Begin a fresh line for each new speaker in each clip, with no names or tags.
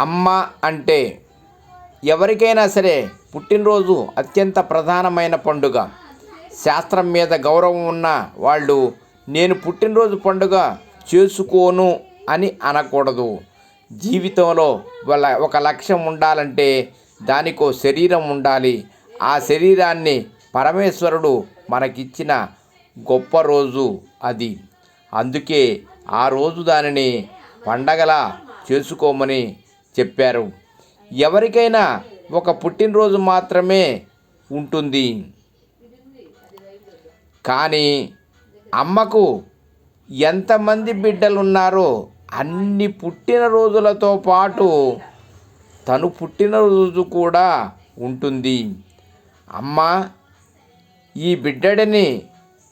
అమ్మ అంటే ఎవరికైనా సరే పుట్టినరోజు అత్యంత ప్రధానమైన పండుగ. శాస్త్రం మీద గౌరవం ఉన్న వాళ్ళు నేను పుట్టినరోజు పండుగ చేసుకోను అని అనకూడదు. జీవితంలో వాళ్ళ ఒక లక్ష్యం ఉండాలంటే దానికో శరీరం ఉండాలి. ఆ శరీరాన్ని పరమేశ్వరుడు మనకిచ్చిన గొప్ప రోజు అది. అందుకే ఆ రోజు దానిని పండగలా చేసుకోమని చెప్పారు. ఎవరికైనా ఒక పుట్టినరోజు మాత్రమే ఉంటుంది. కానీ అమ్మకు ఎంతమంది బిడ్డలు ఉన్నారో అన్ని పుట్టినరోజులతో పాటు తను పుట్టినరోజు కూడా ఉంటుంది. అమ్మ ఈ బిడ్డడిని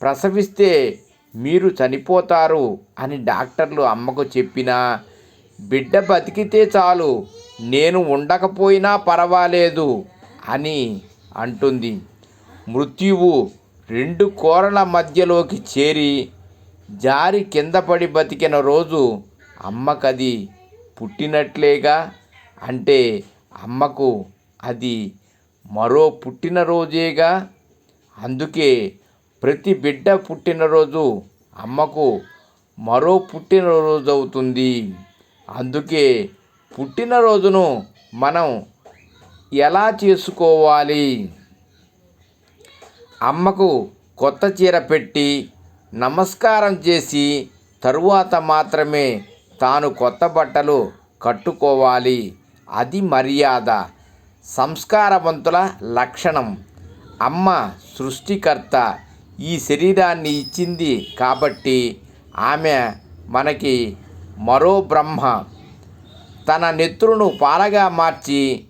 ప్రసవిస్తే మీరు చనిపోతారు అని డాక్టర్లు అమ్మకు చెప్పినా బిడ్డ బతికితే చాలు నేను ఉండకపోయినా పర్వాలేదు అని అంటుంది. మృత్యువు రెండు కోరల మధ్యలోకి చేరి జారి కింద పడి బతికిన రోజు అమ్మకది పుట్టినట్లేగా అంటే అమ్మకు అది మరో పుట్టినరోజేగా అందుకే ప్రతి బిడ్డ పుట్టినరోజు అమ్మకు మరో పుట్టినరోజు అవుతుంది. అందుకే పుట్టినరోజును మనం ఎలా చేసుకోవాలి? అమ్మకు కొత్త చీర పెట్టి నమస్కారం చేసి తరువాత మాత్రమే తాను కొత్త బట్టలు కట్టుకోవాలి. అది మర్యాద. సంస్కారవంతుల లక్షణం. అమ్మ సృష్టికర్త. ఈ శరీరాన్ని ఇచ్చింది కాబట్టి ఆమె మనకి మరో బ్రహ్మ తన నెత్రును పాలగా మార్చి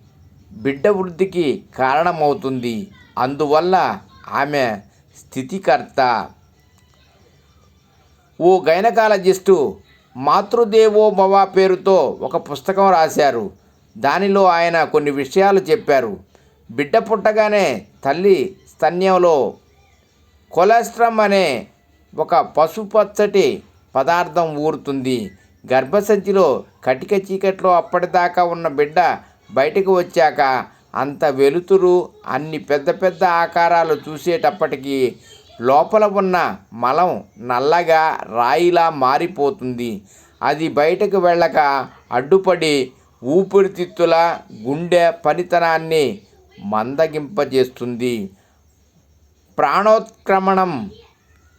బిడ్డ వృద్ధికి కారణమవుతుంది. అందువల్ల ఆమె స్థితికర్త. ఓ గైనకాలజిస్టు మాతృదేవో భవ పేరుతో ఒక పుస్తకం రాశారు. దానిలో ఆయన కొన్ని విషయాలు చెప్పారు. బిడ్డ పుట్టగానే తల్లి స్తన్యంలో కొలెస్ట్రమ్ అనే ఒక పసుపచ్చటి పదార్థం ఊరుతుంది. గర్భసంచిలో కటిక చీకట్లో అప్పటిదాకా ఉన్న బిడ్డ బయటకు వచ్చాక అంత వెలుతురు అన్ని పెద్ద పెద్ద ఆకారాలు చూసేటప్పటికీ లోపల ఉన్న మలం నల్లగా రాయిలా మారిపోతుంది. అది బయటకు వెళ్ళక అడ్డుపడి ఊపిరితిత్తుల గుండె పనితనాన్ని మందగింపజేస్తుంది. ప్రాణోత్క్రమణం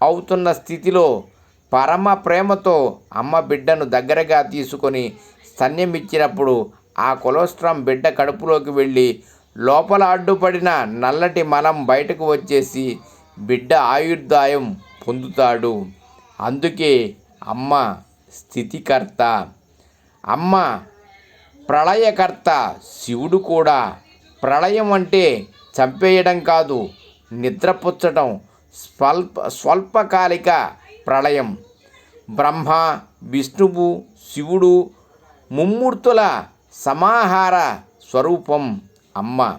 అవుతున్న స్థితిలో పరమ ప్రేమతో అమ్మ బిడ్డను దగ్గరగా తీసుకొని స్తన్యమిచ్చినప్పుడు ఆ కొలెస్ట్రామ్ బిడ్డ కడుపులోకి వెళ్ళి లోపల అడ్డుపడిన నల్లటి మలం బయటకు వచ్చేసి బిడ్డ ఆయుర్దాయం పొందుతాడు. అందుకే అమ్మ స్థితికర్త. అమ్మ ప్రళయకర్త. శివుడు కూడా ప్రళయం అంటే చంపేయడం కాదు నిద్రపుచ్చటం స్వల్ప స్వల్పకాలిక ప్రళయం. బ్రహ్మ విష్ణువు శివుడు ముమ్మూర్తుల సమాహార స్వరూపం అమ్మ.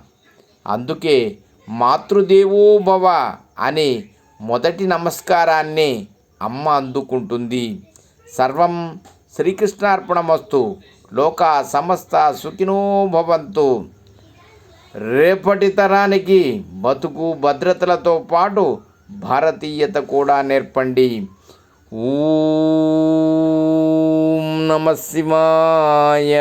అందుకే మాతృదేవోభవ అని మొదటి నమస్కారాన్ని అమ్మ అందుకుంటుంది. సర్వం శ్రీకృష్ణార్పణమస్తు. లోక సమస్త సుఖినో భవంతు. రేపటి తరానికి బతుకు భద్రతలతో పాటు భారతీయత కూడా నేర్పండి. ఓం నమ శివాయ.